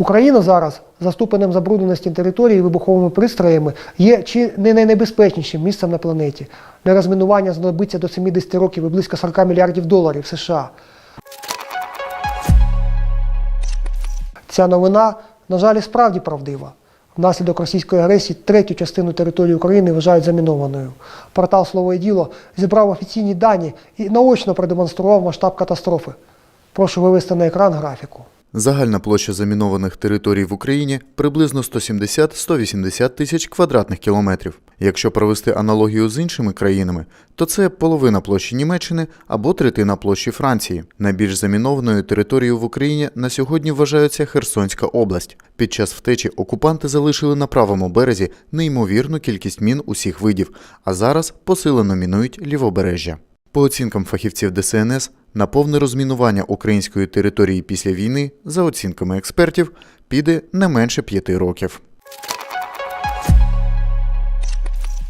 Україна зараз за ступенем забрудненості території вибуховими пристроями є чи не найнебезпечнішим місцем на планеті. Для розмінування знадобиться до 70 років і близько 40 мільярдів доларів США. Ця новина, на жаль, і справді правдива. Внаслідок російської агресії третю частину території України вважають замінованою. Портал Слово і діло зібрав офіційні дані і наочно продемонстрував масштаб катастрофи. Прошу вивести на екран графіку. Загальна площа замінованих територій в Україні приблизно 170-180 тисяч квадратних кілометрів. Якщо провести аналогію з іншими країнами, то це половина площі Німеччини або третина площі Франції. Найбільш замінованою територією в Україні на сьогодні вважається Херсонська область. Під час втечі окупанти залишили на правому березі неймовірну кількість мін усіх видів, а зараз посилено мінують лівобережжя. По оцінкам фахівців ДСНС, на повне розмінування української території після війни, за оцінками експертів, піде не менше п'яти років.